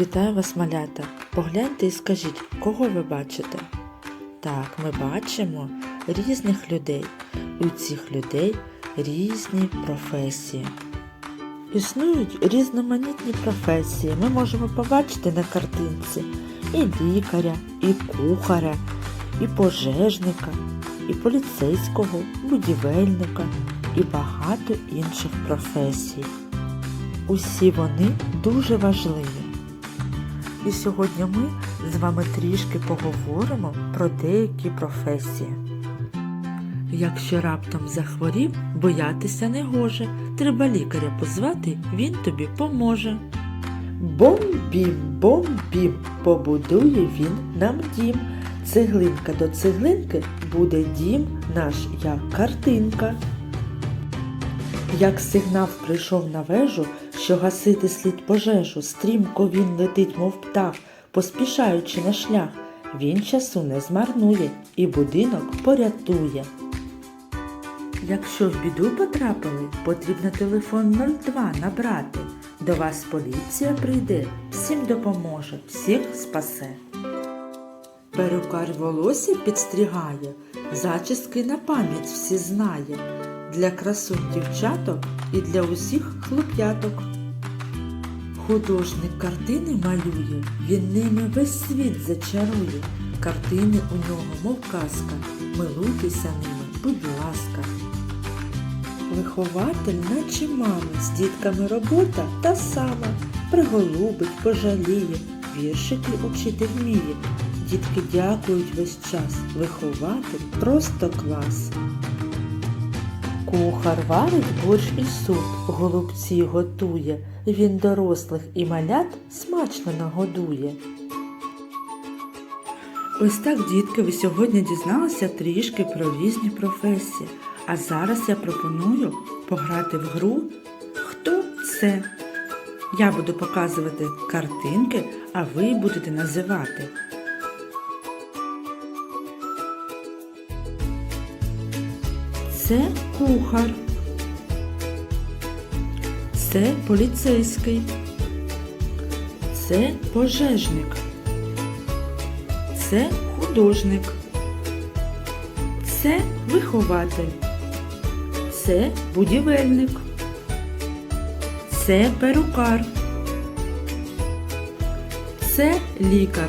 Вітаю вас, малята! Погляньте і скажіть, кого ви бачите? Так, ми бачимо різних людей. У цих людей різні професії. Існують різноманітні професії. Ми можемо побачити на картинці і лікаря, і кухаря, і пожежника, і поліцейського, будівельника, і багато інших професій. Усі вони дуже важливі. І сьогодні ми з вами трішки поговоримо про деякі професії. Якщо раптом захворів, боятися не гоже. Треба лікаря позвати, він тобі поможе. Бом-бім, бом-бім, побудує він нам дім. Цеглинка до цеглинки буде дім наш, як картинка. Як сигнал прийшов на вежу, що гасити слід пожежу, стрімко він летить, мов птах, поспішаючи на шлях. Він часу не змарнує і будинок порятує. Якщо в біду потрапили, потрібно телефон 02 набрати. До вас поліція прийде, всім допоможе, всіх спасе. Перукар волосся підстригає, зачіски на пам'ять всі знає, для красунь дівчаток і для усіх хлоп'яток. Художник картини малює, він ними весь світ зачарує. Картини у нього, мов казка, милуйтеся ними, будь ласка. Вихователь, наче мама, з дітками робота та сама. Приголубить, пожаліє, віршики учити вміє. Дітки дякують весь час. Вихователь просто клас. Кухар варить борщ і суп, голубці готує. Він дорослих і малят смачно нагодує. Ось так, дітки, ви сьогодні дізналися трішки про різні професії. А зараз я пропоную пограти в гру Хто це? Я буду показувати картинки, а ви будете називати. Це кухар. Це поліцейський. Це пожежник. Це художник. Це вихователь. Це будівельник. Це перукар. Це лікар.